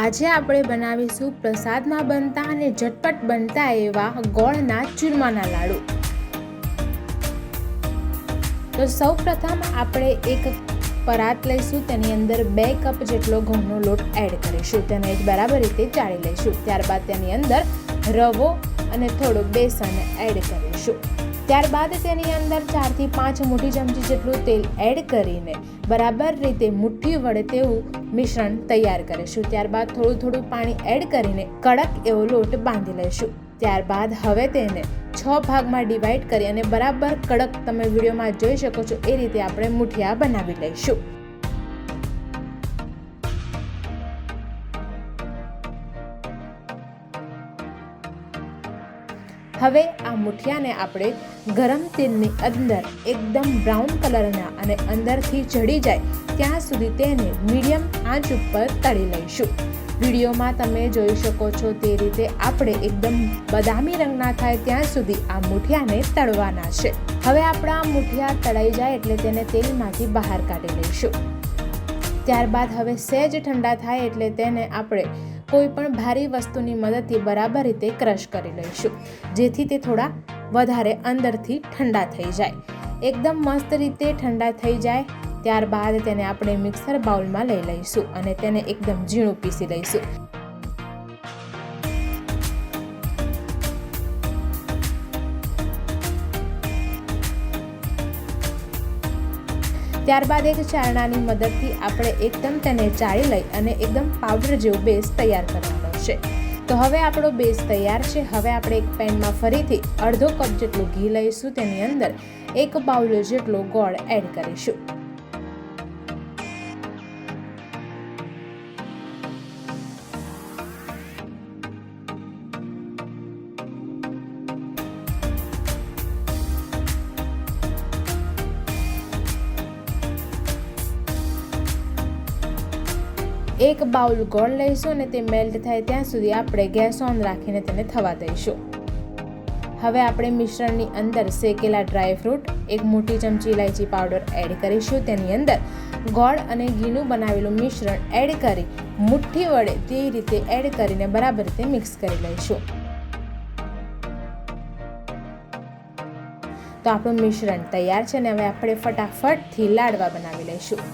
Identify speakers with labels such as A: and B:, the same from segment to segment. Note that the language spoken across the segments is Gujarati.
A: આજે આપણે બનાવીશું પ્રસાદમાં બનતા અને ઝટપટ બનતા એવા ગોળના ચૂરમાના લાડુ. તો સૌ પ્રથમ આપણે એક પરાત લઈશું, તેની અંદર બે કપ જેટલો ઘઉંનો લોટ એડ કરીશું. તેને બરાબર રીતે ચાળી લઈશું. ત્યારબાદ તેની અંદર રવો અને થોડું બેસન એડ કરીશું. ત્યારબાદ તેની અંદર ચારથી પાંચ મોટી ચમચી જેટલું તેલ એડ કરીને બરાબર રીતે મુઠ્ઠી વડે તેવું મિશ્રણ તૈયાર કરીશું. ત્યારબાદ થોડું થોડું પાણી એડ કરીને કડક એવો લોટ બાંધી લઈશું. ત્યારબાદ હવે તેને છ ભાગમાં ડિવાઈડ કરી અને બરાબર કડક તમે વિડીયોમાં જોઈ શકો છો, એ રીતે આપણે મુઠિયા બનાવી લઈશું. હવે આ મુઠિયાને આપણે ગરમ તેલની અંદર એકદમ બ્રાઉન કલરના અને અંદરથી ચડી જાય ત્યાં સુધી તેને મીડિયમ આંચ ઉપર તળી લઈશું. વિડીયોમાં તમે જોઈ શકો છો તે રીતે આપણે એકદમ બદામી રંગના થાય ત્યાં સુધી આ મુઠિયાને તળવાના છે. હવે આપણા મુઠિયા તળાઈ જાય એટલે તેને તેલમાંથી બહાર કાઢી લઈશું. ત્યારબાદ હવે સહેજ ઠંડા થાય એટલે તેને આપણે કોઈ પણ ભારી વસ્તુની મદદથી બરાબર રીતે ક્રશ કરી લઈશું. જેથી તે થોડા વધારે અંદરથી ઠંડા થઈ જાય. એકદમ મસ્ત રીતે ઠંડા થઈ જાય, ત્યારબાદ તેને આપણે મિક્સર બાઉલમાં લઈ લઈશું અને તેને એકદમ ઝીણું પીસી લઈશું. ત્યારબાદ એક ચારણાની મદદથી આપણે એકદમ તેને ચાળી લઈ અને એકદમ પાવડર જેવો બેઝ તૈયાર કરવાનો છે. તો હવે આપણો બેઝ તૈયાર છે. હવે આપણે એક પેનમાં ફરીથી અડધો કપ જેટલું ઘી લઈશું. તેની અંદર એક બાઉલ જેટલો ગોળ એડ કરીશું. એક બાઉલ ગોળ લઈશું અને તે મેલ્ટ થાય ત્યાં સુધી આપણે ગેસ ઓન રાખીને તેને થવા દઈશું. હવે આપણે મિશ્રણની અંદર શેકેલા ડ્રાય ફ્રૂટ એક મોટી ચમચી ઇલાયચી પાવડર એડ કરીશું. તેની અંદર ગોળ અને ઘીનું બનાવેલું મિશ્રણ એડ કરી મુઠ્ઠી વડે તે રીતે એડ કરીને બરાબર રીતે મિક્સ કરી લઈશું. તો આપણું મિશ્રણ તૈયાર છે અને હવે આપણે ફટાફટથી લાડવા બનાવી લઈશું.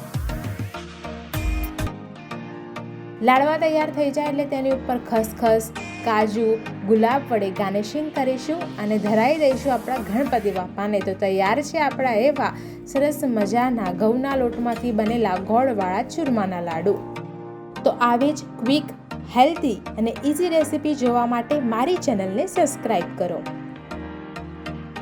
A: લાડવા તૈયાર થઈ જાય એટલે તેની ઉપર ખસખસ, કાજુ, ગુલાબ વડે ગાર્નિશિંગ કરીશું અને ધરાઈ દઈશું આપણા ગણપતિ બાપાને. તો તૈયાર છે આપણા એવા સરસ મજાના ઘઉંના લોટમાંથી બનેલા ગોળવાળા ચૂરમાના લાડુ. તો આવી જ ક્વિક, હેલ્ધી અને ઇઝી રેસિપી જોવા માટે મારી ચેનલને સબસ્ક્રાઈબ કરો.